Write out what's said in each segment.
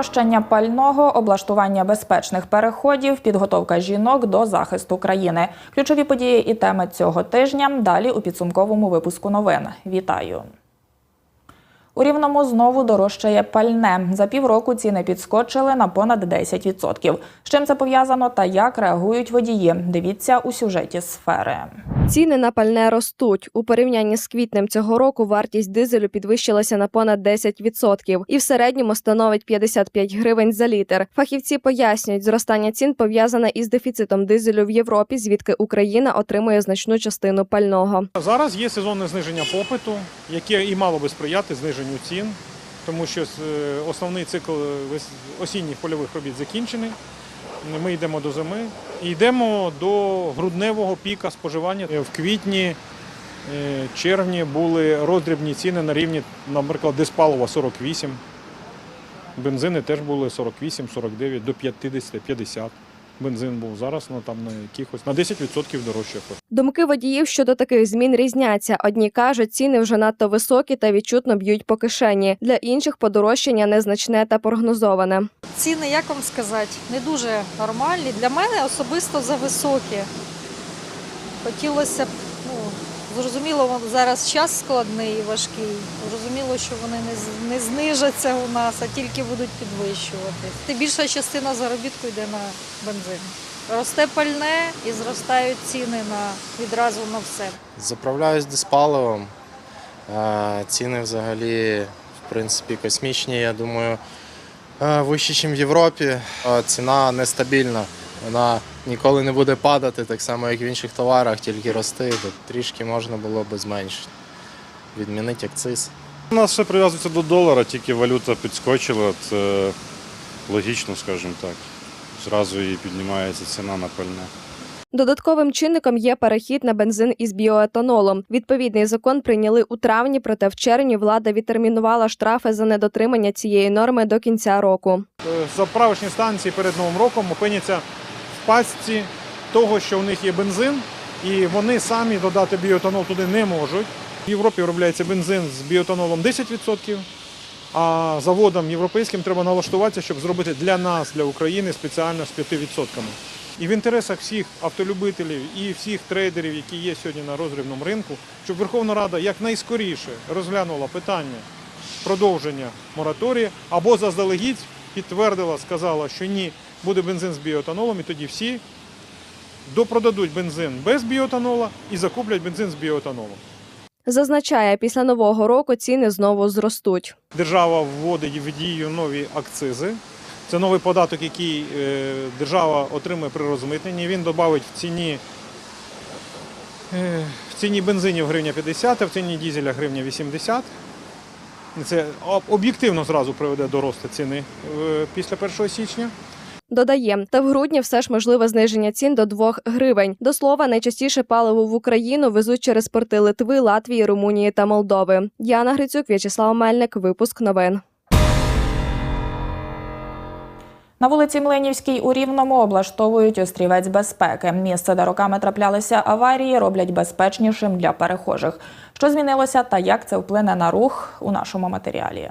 Здорожчання пального, облаштування безпечних переходів, підготовка жінок до захисту країни. Ключові події і теми цього тижня далі у підсумковому випуску новин. Вітаю! У Рівному знову дорожчає пальне. За півроку ціни підскочили на понад 10%. З чим це пов'язано та як реагують водії? Дивіться у сюжеті сфери. Ціни на пальне ростуть. У порівнянні з квітнем цього року вартість дизелю підвищилася на понад 10% і в середньому становить 55 гривень за літр. Фахівці пояснюють, зростання цін пов'язане із дефіцитом дизелю в Європі, звідки Україна отримує значну частину пального. Зараз є сезонне зниження попиту, яке і мало би сприяти зниженню цін, тому що е, основний цикл осінніх польових робіт закінчений. Ми йдемо до зими і йдемо до грудневого піка споживання. В квітні, е, червні були роздрібні ціни на рівні, наприклад, диспалова 48. Бензини теж були 48, 49, до 50, 50. Бензин був зараз на там на якихось на 10% дорожче. Думки водіїв щодо таких змін різняться. Одні кажуть, ціни вже надто високі та відчутно б'ють по кишені. Для інших подорожчання незначне та прогнозоване. Ціни, як вам сказати, не дуже нормальні. Для мене особисто за високі. Хотілося б, зрозуміло, зараз час складний і важкий. Зрозуміло, що вони не, не знижаться у нас, а тільки будуть підвищувати. Ти більша частина заробітку йде на бензин. Росте пальне і зростають ціни на відразу на все. Заправляюсь диспаливом. Е, Ціни взагалі, в принципі, космічні. Я думаю, е, вищі, ніж в Європі. Е, Ціна нестабільна. Вона ніколи не буде падати, так само, як в інших товарах, тільки рости. Тут трішки можна було би зменшити. Відмінити акциз. У нас все прив'язується до долара, тільки валюта підскочила, це логічно, скажімо так. Зразу і піднімається ціна на пальне. Додатковим чинником є перехід на бензин із біоетанолом. Відповідний закон прийняли у травні, проте в червні влада відтермінувала штрафи за недотримання цієї норми до кінця року. Е, заправочні станції перед Новим роком опиняться пастці того, що у них є бензин, і вони самі додати біоетанол туди не можуть. В Європі виробляється бензин з біоетанолом 10%, а заводам європейським треба налаштуватися, щоб зробити для нас, для України, спеціально з 5%. І в інтересах всіх автолюбителів і всіх трейдерів, які є сьогодні на розрібному ринку, щоб Верховна Рада якнайскоріше розглянула питання продовження мораторію або заздалегідь підтвердила, сказала, що ні, буде бензин з біоетанолом, і тоді всі допродадуть бензин без біоетанола і закуплять бензин з біоетанолом. Зазначає, після нового року ціни знову зростуть. Держава вводить в дію нові акцизи. Це новий податок, який е, держава отримує при розмитненні. Він додавить в ціні, е, в ціні бензинів гривня 50, а в ціні дізеля гривня 80. Це об'єктивно зразу приведе до росту ціни е, після 1 січня. Додає, та в грудні все ж можливе зниження цін до 2 гривень. До слова, найчастіше паливо в Україну везуть через порти Литви, Латвії, Румунії та Молдови. Діана Грицюк, В'ячеслав Мельник. Випуск новин. На вулиці Млинівській у Рівному облаштовують острівець безпеки. Місце, де роками траплялися аварії, роблять безпечнішим для перехожих. Що змінилося та як це вплине на рух у нашому матеріалі?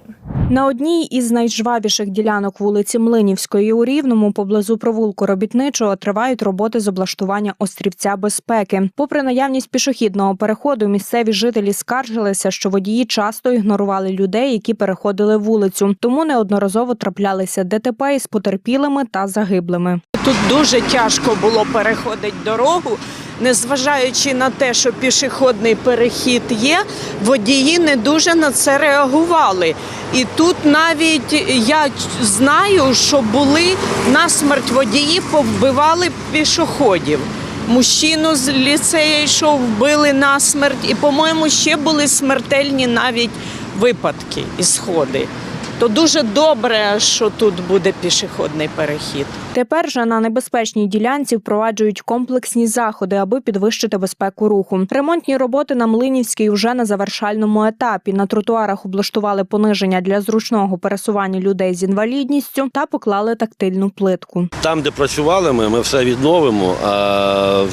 На одній із найжвавіших ділянок вулиці Млинівської у Рівному поблизу провулку робітничого тривають роботи з облаштування острівця безпеки. Попри наявність пішохідного переходу, місцеві жителі скаржилися, що водії часто ігнорували людей, які переходили вулицю, тому неодноразово траплялися ДТП із потерпілими та загиблими. Тут дуже тяжко було переходити дорогу, незважаючи на те, що пішохідний перехід є, водії не дуже на це реагували. І тут навіть я знаю, що були насмерть водії, повбивали пішоходів. Мужчину з ліцею йшов, вбили насмерть, і, по-моєму, ще були смертельні навіть випадки і сходи. То дуже добре, що тут буде пішохідний перехід. Тепер же на небезпечній ділянці впроваджують комплексні заходи, аби підвищити безпеку руху. Ремонтні роботи на Млинівській вже на завершальному етапі. На тротуарах облаштували пониження для зручного пересування людей з інвалідністю та поклали тактильну плитку. Там, де працювали ми, ми все відновимо. А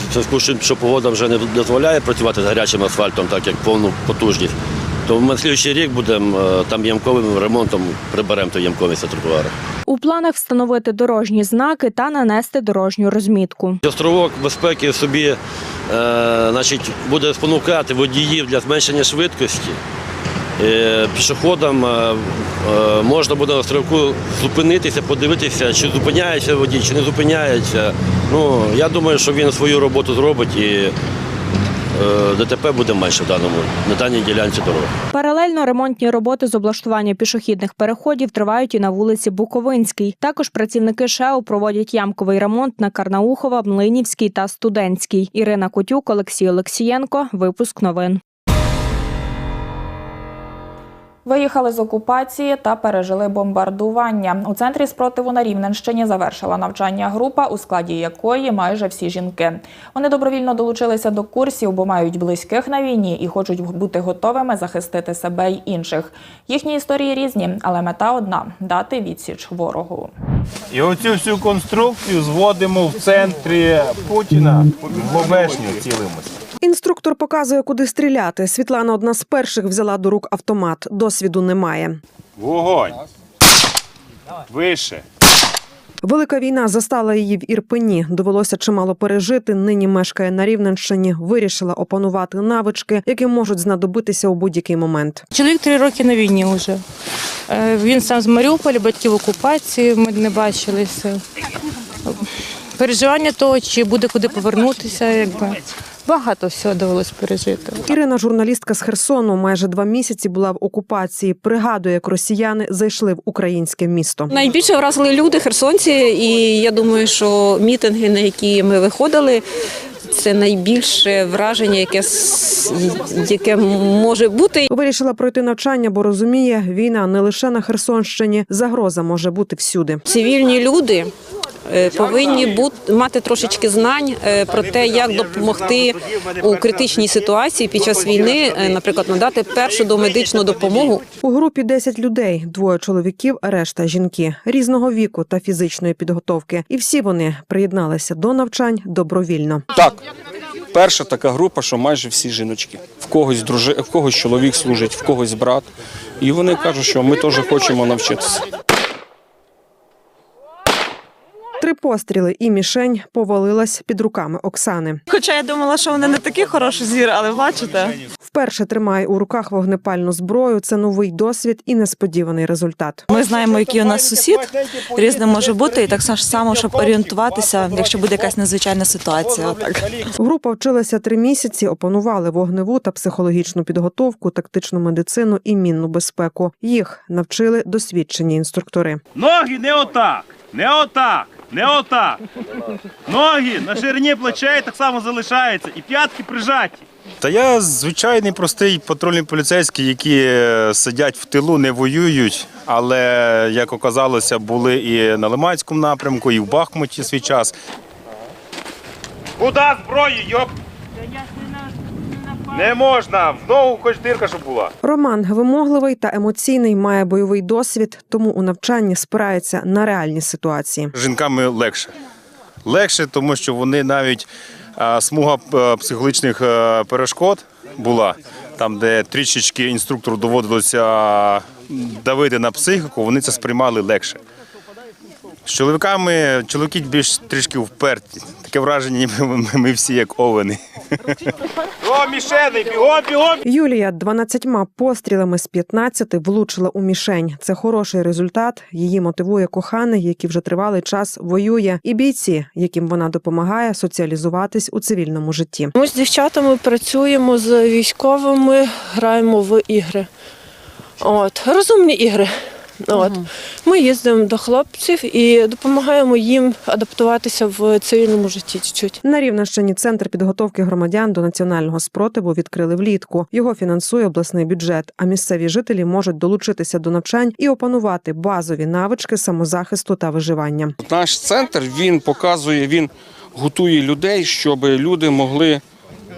що погода вже не дозволяє працювати з гарячим асфальтом, так як повну потужність. То ми слідчий рік будемо е, там ямковим ремонтом приберемо ту ямковість на тротуарах. У планах встановити дорожні знаки та нанести дорожню розмітку. Островок безпеки собі е, значить, буде спонукати водіїв для зменшення швидкості. Е, пішоходам е, можна буде на островку зупинитися, подивитися, чи зупиняється водій, чи не зупиняється. Ну, я думаю, що він свою роботу зробить і ДТП буде менше в даному, на даній ділянці дороги. Паралельно ремонтні роботи з облаштування пішохідних переходів тривають і на вулиці Буковинській. Також працівники ШЕО проводять ямковий ремонт на Карнаухова, Млинівській та Студентській. Ірина Котюк, Олексій Олексієнко. Випуск новин. Виїхали з окупації та пережили бомбардування. У центрі спротиву на Рівненщині завершила навчання група, у складі якої майже всі жінки. Вони добровільно долучилися до курсів, бо мають близьких на війні і хочуть бути готовими захистити себе й інших. Їхні історії різні, але мета одна дати відсіч ворогу. І оцю всю конструкцію зводимо в центрі Путіна в обешню. Інструктор показує, куди стріляти. Світлана одна з перших взяла до рук автомат. Досвіду немає. Вогонь. Вище. Велика війна застала її в Ірпені. Довелося чимало пережити. Нині мешкає на Рівненщині. Вирішила опанувати навички, які можуть знадобитися у будь-який момент. Чоловік три роки на війні вже. Е, Він сам з Маріуполя, батьки в окупації, ми не бачилися. Переживання того, чи буде куди повернутися, якби багато всього довелось пережити. Ірина, журналістка з Херсону, майже два місяці була в окупації. Пригадує, як росіяни зайшли в українське місто. Найбільше вразили люди, херсонці, і я думаю, що мітинги, на які ми виходили, це найбільше враження, яке, яке може бути. Вирішила пройти навчання, бо розуміє, війна не лише на Херсонщині, загроза може бути всюди. Цивільні люди повинні бути мати трошечки знань е, про те, як допомогти у критичній ситуації під час війни, е, наприклад, надати першу домедичну допомогу. У групі 10 людей: двоє чоловіків, решта жінки різного віку та фізичної підготовки. І всі вони приєдналися до навчань добровільно. Так, перша така група, що майже всі жіночки. В когось дружи, в когось чоловік служить, в когось брат. І вони кажуть, що ми теж хочемо навчитися. Три постріли і мішень повалилась під руками Оксани. Хоча я думала, що вони не такий хороший звір, але бачите. Вперше тримає у руках вогнепальну зброю. Це новий досвід і несподіваний результат. Ми знаємо, який у нас сусід різне може бути, і так само, щоб орієнтуватися, якщо буде якась незвичайна ситуація. Отак. Група вчилася три місяці, опанували вогневу та психологічну підготовку, тактичну медицину і мінну безпеку. Їх навчили досвідчені інструктори. Ноги не отак, не отак, не ота. Ноги на ширині плечей так само залишаються, і п'ятки прижаті. Та я звичайний простий патрульний поліцейський, які е, сидять в тилу, не воюють. Але як оказалося, були і на Лиманському напрямку, і в Бахмуті свій час. Куди зброю, йоп? Не можна, в ногу хоч дирка, щоб була. Роман вимогливий та емоційний, має бойовий досвід, тому у навчанні спирається на реальні ситуації. Жінками легше. Легше, тому що вони навіть а, смуга е, психологічних е, перешкод була, там, де трішечки інструктору доводилося давити на психіку, вони це сприймали легше. З чоловіками чоловіки більш трішки вперті. Таке враження, ніби ми, ми всі як овени. О, мішени, бігом, бігом! Юлія 12 пострілами з 15 влучила у мішень. Це хороший результат. Її мотивує коханий, який вже тривалий час воює, і бійці, яким вона допомагає соціалізуватись у цивільному житті. Ми з дівчатами працюємо з військовими, граємо в ігри. От, розумні ігри. От. Ми їздимо до хлопців і допомагаємо їм адаптуватися в цивільному житті чуть-чуть. На Рівненщині центр підготовки громадян до національного спротиву відкрили влітку. Його фінансує обласний бюджет. А місцеві жителі можуть долучитися до навчань і опанувати базові навички самозахисту та виживання. Наш центр він показує, він готує людей, щоб люди могли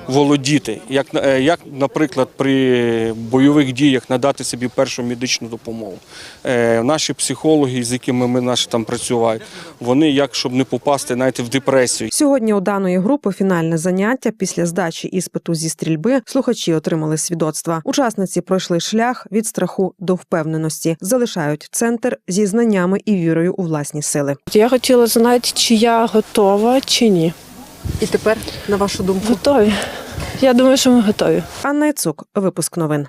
володіти, як, е, як, наприклад, при бойових діях надати собі першу медичну допомогу. Е, Наші психологи, з якими ми наші там працюють, вони як щоб не попасти навіть в депресію. Сьогодні у даної групи фінальне заняття після здачі іспиту зі стрільби слухачі отримали свідоцтва. Учасниці пройшли шлях від страху до впевненості, залишають центр зі знаннями і вірою у власні сили. Я хотіла знати, чи я готова, чи ні. І тепер, на вашу думку, Готові. Я думаю, що ми готові. Анна Яцук, випуск новин.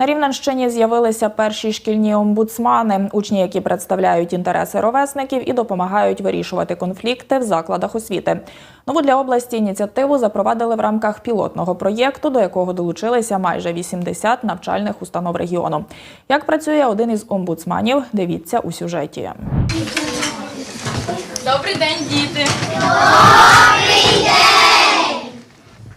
На Рівненщині з'явилися перші шкільні омбудсмани, учні, які представляють інтереси ровесників і допомагають вирішувати конфлікти в закладах освіти. Нову для області ініціативу запровадили в рамках пілотного проєкту, до якого долучилися майже 80 навчальних установ регіону. Як працює один із омбудсманів, дивіться у сюжеті. Добрий день, діти.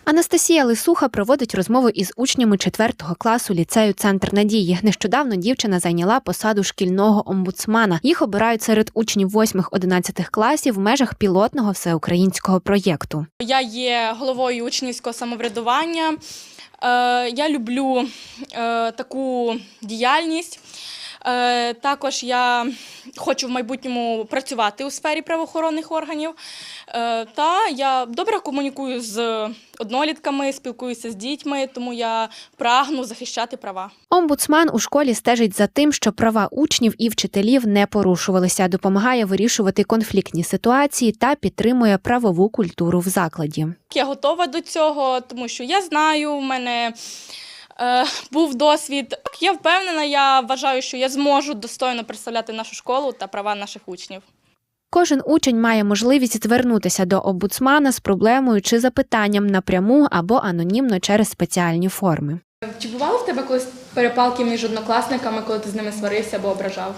Анастасія Лисуха проводить розмову із учнями 4 класу ліцею Центр надії. Нещодавно дівчина зайняла посаду шкільного омбудсмана. Їх обирають серед учнів 8-11 класів в межах пілотного всеукраїнського проєкту. Я є головою учнівського самоврядування. Е, Я люблю е, таку діяльність. Е, Також я хочу в майбутньому працювати у сфері правоохоронних органів. Е, Та я добре комунікую з однолітками, спілкуюся з дітьми, тому я прагну захищати права. Омбудсман у школі стежить за тим, що права учнів і вчителів не порушувалися, допомагає вирішувати конфліктні ситуації та підтримує правову культуру в закладі. Я готова до цього, тому що я знаю, в мене був досвід. Так, Я впевнена, я вважаю, що я зможу достойно представляти нашу школу та права наших учнів. Кожен учень має можливість звернутися до омбудсмана з проблемою чи запитанням напряму або анонімно через спеціальні форми. Чи бувало в тебе колись перепалки між однокласниками, коли ти з ними сварився або ображав?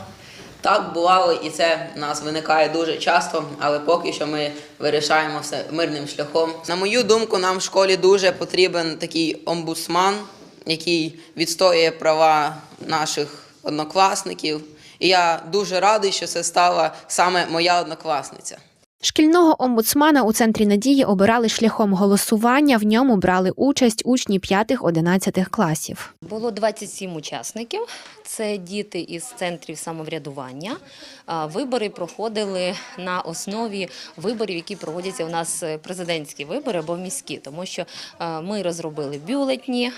Так бувало, і це в нас виникає дуже часто, але поки що ми вирішаємо все мирним шляхом. На мою думку, нам в школі дуже потрібен такий омбудсман, який відстоює права наших однокласників. І я дуже радий, що це стала саме моя однокласниця. Шкільного омбудсмана у центрі надії обирали шляхом голосування. В ньому брали участь учні 5-11 класів. Було 27 учасників. Це діти із центрів самоврядування. Вибори проходили на основі виборів, які проводяться у нас е, президентські вибори або міські, тому що е, ми розробили бюлетні.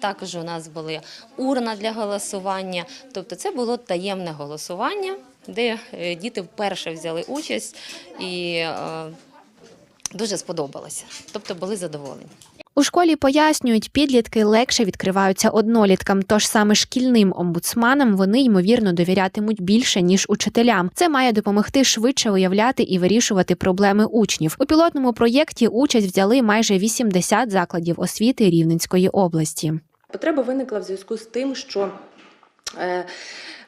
Також у нас були урна для голосування. Тобто, це було таємне голосування, де е, діти вперше взяли участь і е, дуже сподобалося. Тобто були задоволені. У школі пояснюють, підлітки легше відкриваються одноліткам, тож саме шкільним омбудсманам вони ймовірно довірятимуть більше ніж учителям. Це має допомогти швидше уявляти і вирішувати проблеми учнів. У пілотному проєкті участь взяли майже 80 закладів освіти Рівненської області. Потреба виникла в зв'язку з тим, що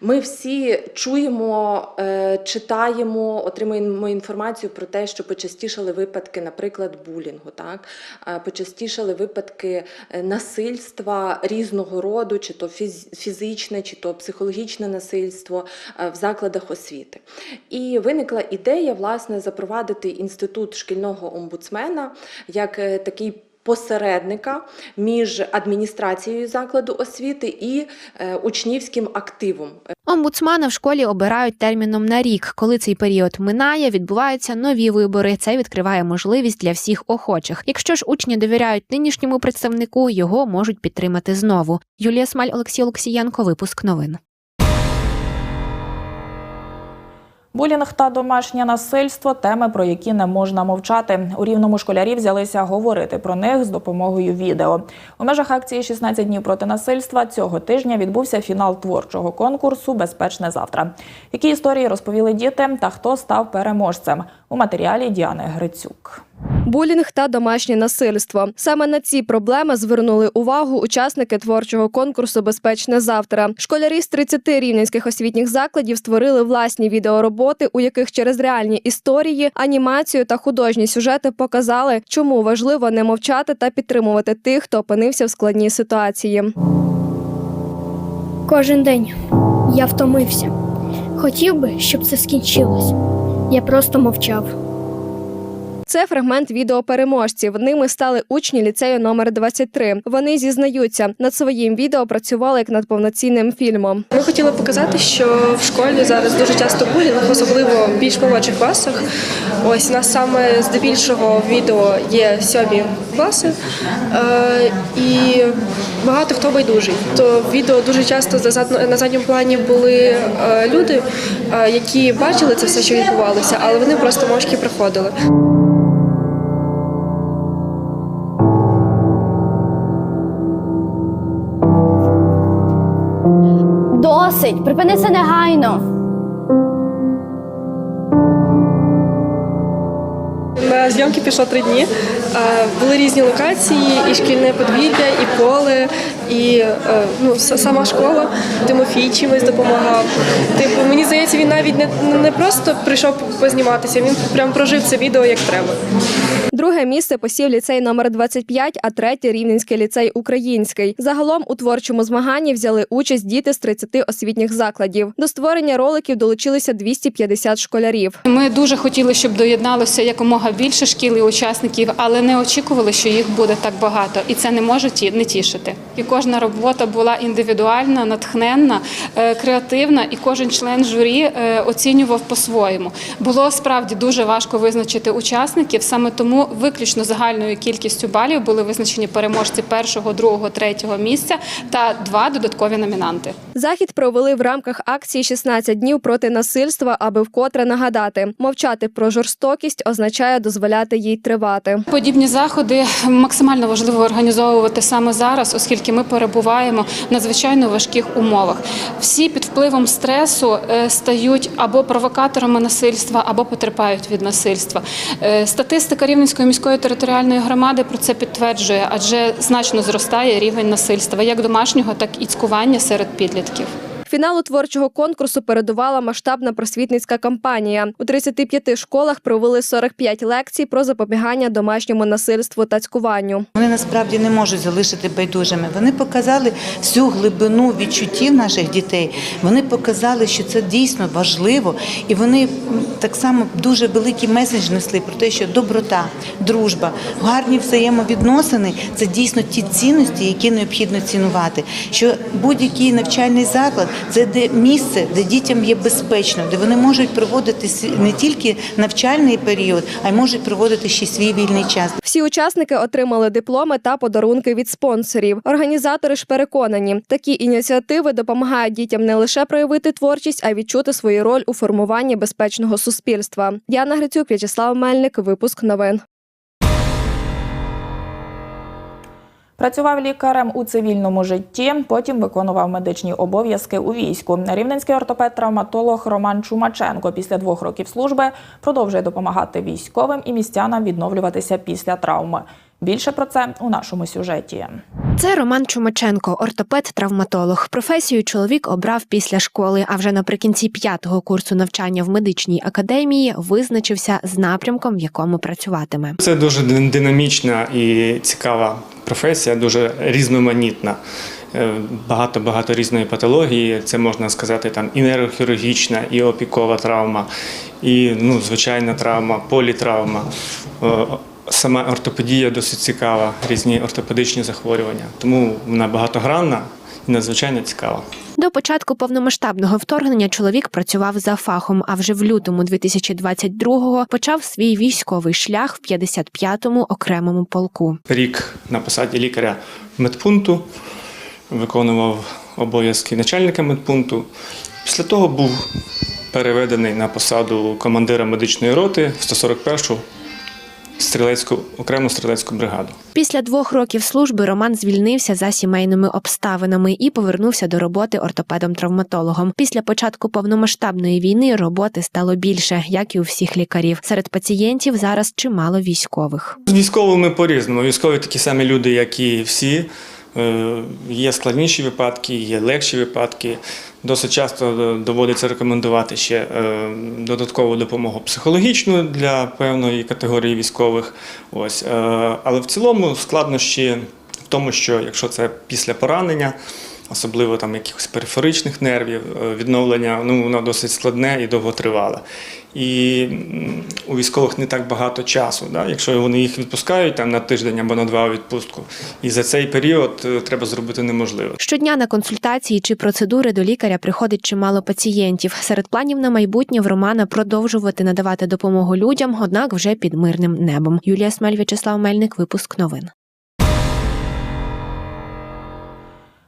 ми всі чуємо, е, читаємо, отримуємо інформацію про те, що почастішали випадки, наприклад, булінгу, так? Е, почастішали випадки е, насильства різного роду, чи то фізичне, чи то психологічне насильство е, в закладах освіти. І виникла ідея власне запровадити інститут шкільного омбудсмена як е, такий посередника між адміністрацією закладу освіти і е, учнівським активом. Омбудсмана в школі обирають терміном на рік. Коли цей період минає, відбуваються нові вибори. Це відкриває можливість для всіх охочих. Якщо ж учні довіряють нинішньому представнику, його можуть підтримати знову. Юлія Смаль, Олексій Олексієнко, випуск новин. Булінг та домашнє насильство теми, про які не можна мовчати. У рівному школярі взялися говорити про них з допомогою відео. У межах акції «16 днів проти насильства цього тижня відбувся фінал творчого конкурсу Безпечне завтра. Які історії розповіли діти та хто став переможцем у матеріалі Діани Грицюк. Булінг та домашнє насильство. Саме на ці проблеми звернули увагу учасники творчого конкурсу Безпечне завтра. Школярі з 30 рівненських освітніх закладів створили власні відеороботи, у яких через реальні історії, анімацію та художні сюжети показали, чому важливо не мовчати та підтримувати тих, хто опинився в складній ситуації. Кожен день я втомився. Хотів би, щоб це скінчилось. Я просто мовчав. Це фрагмент відео переможців. Ними стали учні ліцею номер 23. Вони зізнаються, над своїм відео працювали як над повноцінним фільмом. Ми хотіли показати, що в школі зараз дуже часто булінг, особливо в більш молодших класах. Ось у нас саме здебільшого відео є сьомі класи, е, і багато хто байдужий. То відео дуже часто на задньому плані були е, люди, е, які бачили це все, що відбувалося, але вони просто мовчки приходили. Досить, припини це негайно. На зйомки пішло три дні. Е, Були різні локації, і шкільне подвір'я, і поле, і е, ну, сама школа. Тимофій чимось допомагав. Типу, мені здається, він навіть не, не просто прийшов позніматися, він прям прожив це відео як треба. Друге місце посів ліцей номер 25, а третє Рівненський ліцей Український. Загалом у творчому змаганні взяли участь діти з 30 освітніх закладів. До створення роликів долучилися 250 школярів. Ми дуже хотіли, щоб доєдналося якомога більше шкіл і учасників, але не очікували, що їх буде так багато, і це не може не тішити. І кожна робота була індивідуальна, натхненна, е, креативна, і кожен член журі е, оцінював по-своєму. Було справді дуже важко визначити учасників. Саме тому виключно загальною кількістю балів були визначені переможці першого, другого, третього місця та два додаткові номінанти. Захід провели в рамках акції «16 днів проти насильства, аби вкотре нагадати, мовчати про жорстокість означає дозволяти їй тривати. Подібні заходи максимально важливо організовувати саме зараз, оскільки ми перебуваємо в надзвичайно важких умовах. Всі під впливом стресу е, стають або провокаторами насильства, або потерпають від насильства. Е, Статистика Рівненської міської територіальної громади про це підтверджує, адже значно зростає рівень насильства, як домашнього, так і цькування серед підлітків. Фіналу творчого конкурсу передувала масштабна просвітницька кампанія. У 35 школах провели 45 лекцій про запобігання домашньому насильству та цькуванню. Вони насправді не можуть залишити байдужими. Вони показали всю глибину відчуттів наших дітей. Вони показали, що це дійсно важливо, і вони так само дуже великий меседж несли про те, що доброта, дружба, гарні взаємовідносини це дійсно ті цінності, які необхідно цінувати. Що будь-який навчальний заклад це де місце, де дітям є безпечно, де вони можуть проводити не тільки навчальний період, а й можуть проводити ще свій вільний час. Всі учасники отримали дипломи та подарунки від спонсорів. Організатори ж переконані, такі ініціативи допомагають дітям не лише проявити творчість, а й відчути свою роль у формуванні безпечного суспільства. Діана Грицюк, В'ячеслав Мельник, випуск новин. Працював лікарем у цивільному житті, потім виконував медичні обов'язки у війську. Рівненський ортопед-травматолог Роман Чумаченко після двох років служби продовжує допомагати військовим і містянам відновлюватися після травми. Більше про це у нашому сюжеті. Це Роман Чумаченко, ортопед-травматолог. Професію чоловік обрав після школи, а вже наприкінці п'ятого курсу навчання в медичній академії визначився з напрямком, в якому працюватиме. Це дуже динамічна і цікава професія, дуже різноманітна. Е, Багато багато різної патології. Це можна сказати там і нейрохірургічна, і опікова травма, і ну, звичайна травма, політравма. Сама ортопедія досить цікава, різні ортопедичні захворювання. Тому вона багатогранна і надзвичайно цікава. До початку повномасштабного вторгнення чоловік працював за фахом, а вже в лютому 2022-го почав свій військовий шлях в 55-му окремому полку. Рік на посаді лікаря медпункту виконував обов'язки начальника медпункту. Після того був переведений на посаду командира медичної роти в 141-му стрілецьку окрему стрілецьку бригаду. Після двох років служби Роман звільнився за сімейними обставинами і повернувся до роботи ортопедом-травматологом. Після початку повномасштабної війни роботи стало більше, як і у всіх лікарів. Серед пацієнтів зараз чимало військових. З військовими по-різному. Військові такі самі люди, як і всі. Е, Є складніші випадки, є легші випадки. Досить часто доводиться рекомендувати ще е, додаткову допомогу психологічну для певної категорії військових. Ось. е, Але в цілому складнощі в тому, що якщо це після поранення, особливо там якихось периферичних нервів, е, відновлення ну, воно досить складне і довготривале. І у військових не так багато часу. Да? Якщо вони їх відпускають там на тиждень або на два відпустку, і за цей період е, треба зробити неможливе. Щодня на консультації чи процедури до лікаря приходить чимало пацієнтів. Серед планів на майбутнє в Романа продовжувати надавати допомогу людям, однак вже під мирним небом. Юлія Смель, В'ячеслав Мельник, випуск новин.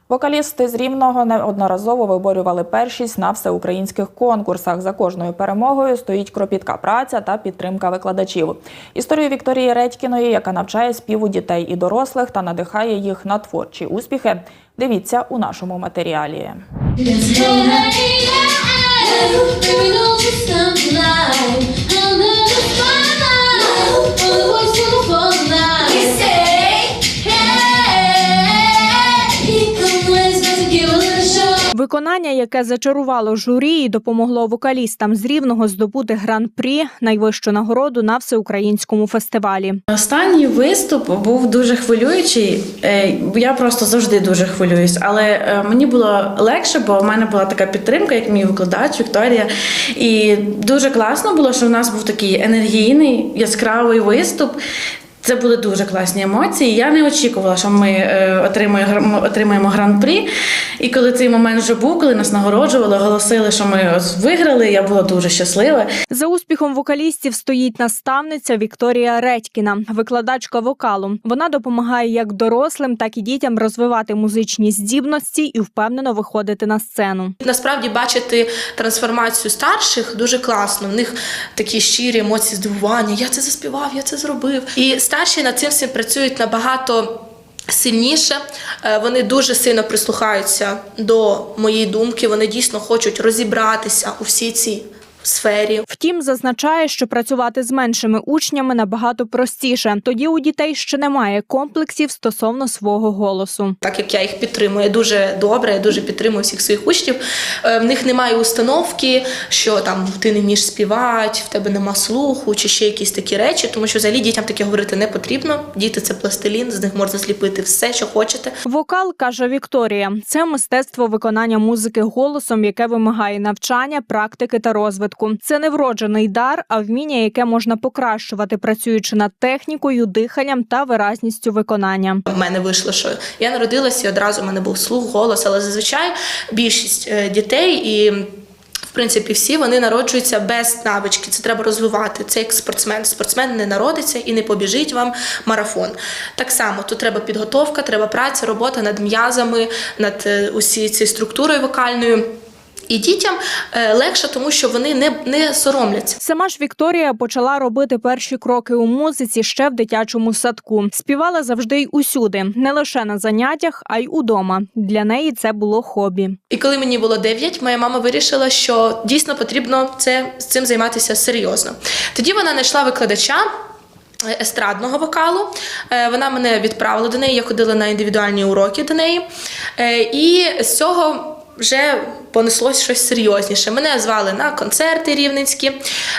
Вокалісти з Рівного неодноразово виборювали першість на всеукраїнських конкурсах. За кожною перемогою стоїть кропітка праця та підтримка викладачів. Історію Вікторії Редькіної, яка навчає співу дітей і дорослих та надихає їх на творчі успіхи. Дивіться у нашому матеріалі. Виконання, яке зачарувало журі і допомогло вокалістам з рівного здобути гран-прі найвищу нагороду на всеукраїнському фестивалі. Останній виступ був дуже хвилюючий. Е, Я просто завжди дуже хвилююсь, але е, мені було легше, бо в мене була така підтримка, як мій викладач Вікторія. І дуже класно було, що в нас був такий енергійний, яскравий виступ. Це були дуже класні емоції. Я не очікувала, що ми е, отримуємо, ми отримаємо гран-прі. І коли цей момент вже був, коли нас нагороджували, оголосили, що ми виграли, я була дуже щаслива. За успіхом вокалістів стоїть наставниця Вікторія Редькіна, викладачка вокалу. Вона допомагає як дорослим, так і дітям розвивати музичні здібності і впевнено виходити на сцену. Насправді бачити трансформацію старших дуже класно. В них такі щирі емоції здивування. Я це заспівав, я це зробив. І старші над цим всім працюють набагато. Сильніше Е, вони дуже сильно прислухаються до моєї думки. Вони дійсно хочуть розібратися у всій цій сфері. Втім, зазначає, що працювати з меншими учнями набагато простіше. Тоді у дітей ще немає комплексів стосовно свого голосу. Так як я їх підтримую я дуже добре, я дуже підтримую всіх своїх учнів. Е, В них немає установки, що там ти не вмієш співати, в тебе нема слуху, чи ще якісь такі речі, тому що взагалі дітям таке говорити не потрібно. Діти це пластилін, з них можна зліпити все, що хочете. Вокал каже Вікторія: це мистецтво виконання музики голосом, яке вимагає навчання, практики та розвитку. Це не вроджений дар, а вміння, яке можна покращувати, працюючи над технікою, диханням та виразністю виконання. В мене вийшло, що я народилася і одразу в мене був слух, голос, але зазвичай більшість е, дітей і. В принципі, всі вони народжуються без навички. Це треба розвивати. Це як спортсмен. Спортсмен не народиться і не побіжить вам марафон. Так само тут треба підготовка, треба праця, робота над м'язами, над е, усі цією структурою вокальною. І дітям е, легше, тому що вони не, не соромляться. Сама ж Вікторія почала робити перші кроки у музиці ще в дитячому садку. Співала завжди й усюди, не лише на заняттях, а й удома. Для неї це було хобі. І коли мені було 9, моя мама вирішила, що дійсно потрібно це, з цим займатися серйозно. Тоді вона знайшла викладача. е, Естрадного вокалу. Е, Вона мене відправила до неї, я ходила на індивідуальні уроки до неї. І з цього вже понеслось щось серйозніше. Мене звали на концерти рівненські.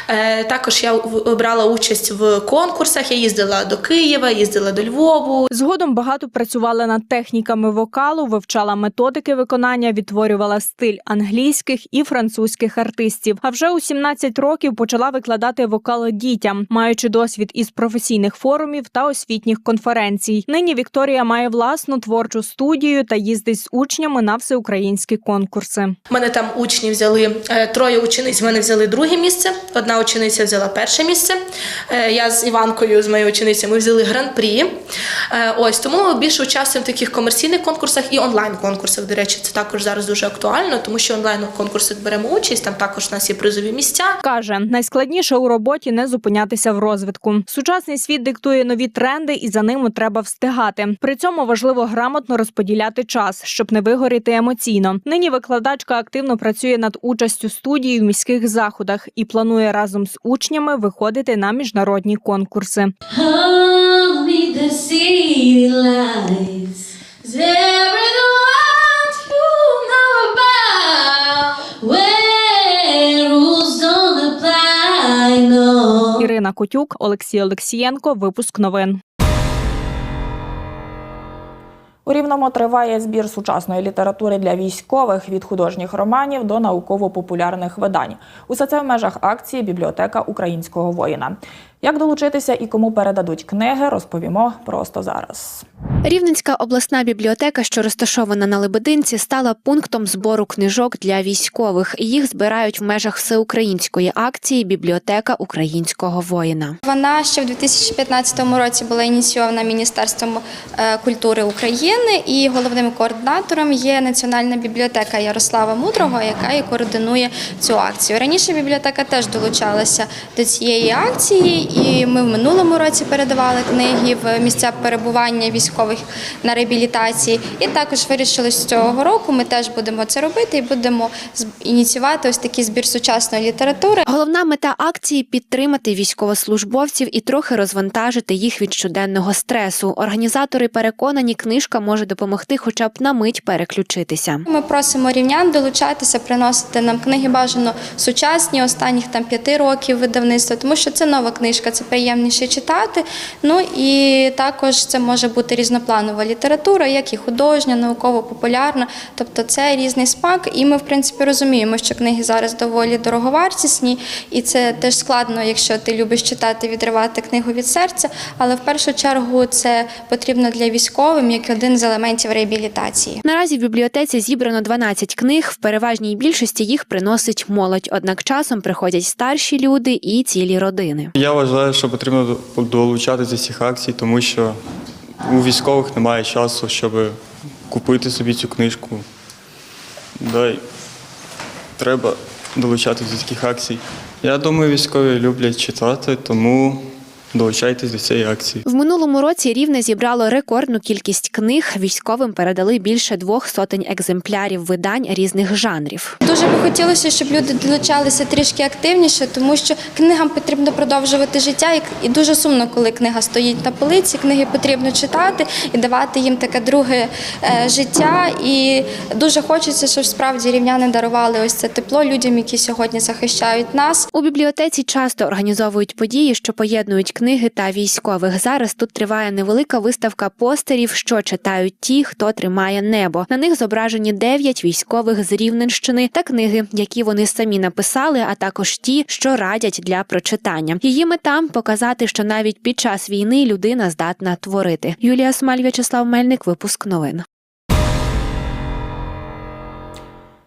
Е, Також я брала участь в конкурсах. Я їздила до Києва, їздила до Львову. Згодом багато працювала над техніками вокалу, вивчала методики виконання, відтворювала стиль англійських і французьких артистів. А вже у 17 років почала викладати вокал дітям, маючи досвід із професійних форумів та освітніх конференцій. Нині Вікторія має власну творчу студію та їздить з учнями на всеукраїнські конкурси. У мене там учні взяли е, троє учениць. мене взяли друге місце. Одна учениця взяла перше місце. Е, Я з Іванкою, з моєю ученицею, ми взяли гран-прі. Е, Ось тому більше участвуємо в таких комерційних конкурсах і онлайн-конкурсах. До речі, це також зараз дуже актуально, тому що онлайн конкурси беремо участь. Там також у нас є призові місця. Каже, найскладніше у роботі не зупинятися в розвитку. Сучасний світ диктує нові тренди, і за ними треба встигати. При цьому важливо грамотно розподіляти час, щоб не вигоріти емоційно. Нині викладачка активно працює над участю студії в міських заходах і планує разом з учнями виходити на міжнародні конкурси. Ірина Котюк, Олексій Олексієнко. Випуск новин. У Рівному триває збір сучасної літератури для військових від художніх романів до науково-популярних видань. Усе це в межах акції Бібліотека українського воїна. Як долучитися і кому передадуть книги, розповімо просто зараз. Рівненська обласна бібліотека, що розташована на Лебединці, стала пунктом збору книжок для військових. Їх збирають в межах всеукраїнської акції Бібліотека українського воїна. Вона ще в 2015 році була ініційована Міністерством е, культури України і головним координатором є Національна бібліотека Ярослава Мудрого, яка і координує цю акцію. Раніше бібліотека теж долучалася до цієї акції, і ми в минулому році передавали книги в місця перебування військових на реабілітації. І також вирішили з цього року. Ми теж будемо це робити і будемо ініціювати ось такий збір сучасної літератури. Головна мета акції підтримати військовослужбовців і трохи розвантажити їх від щоденного стресу. Організатори переконані, книжка може допомогти, хоча б на мить переключитися. Ми просимо рівнян долучатися, приносити нам книги бажано сучасні, останніх там п'яти років видавництва, тому що це нова книжка, це приємніше читати. Ну і також це може бути різнопланова література, як і художня, науково-популярна. Тобто це різний смак. І ми, в принципі, розуміємо, що книги зараз доволі дороговартісні, і це теж складно, якщо ти любиш читати, відривати книгу від серця. Але в першу чергу це потрібно для військовим як один з елементів реабілітації. Наразі в бібліотеці зібрано 12 книг. В переважній більшості їх приносить молодь. Однак часом приходять старші люди і цілі родини. Я вважаю, що потрібно до- долучатися до цих акцій, тому що у військових немає часу, щоб купити собі цю книжку. Да, й треба долучатися до таких акцій. Я думаю, військові люблять читати, тому долучайтесь до цієї акції. В минулому році рівне зібрало рекордну кількість книг. Військовим передали більше двох сотень екземплярів видань різних жанрів. Дуже би хотілося, щоб люди долучалися трішки активніше, тому що книгам потрібно продовжувати життя, і- дуже сумно, коли книга стоїть на полиці. Книги потрібно читати і давати їм таке друге е, життя. І дуже хочеться, щоб справді рівняни дарували ось це тепло людям, які сьогодні захищають нас. У бібліотеці часто організовують події, що поєднують книги та військових. Зараз тут триває невелика виставка постерів, що читають ті, хто тримає небо. На них зображені дев'ять військових з Рівненщини та книги, які вони самі написали, а також ті, що радять для прочитання. Її мета показати, що навіть під час війни людина здатна творити. Юлія Смаль, В'ячеслав Мельник, випуск новин.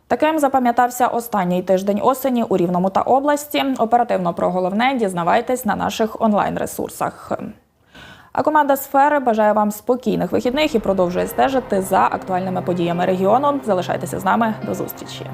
Таким запам'ятався останній тиждень осені у Рівному та області. Оперативно про головне дізнавайтесь на наших онлайн-ресурсах. А команда сфери бажає вам спокійних вихідних і продовжує стежити за актуальними подіями регіону. Залишайтеся з нами до зустрічі.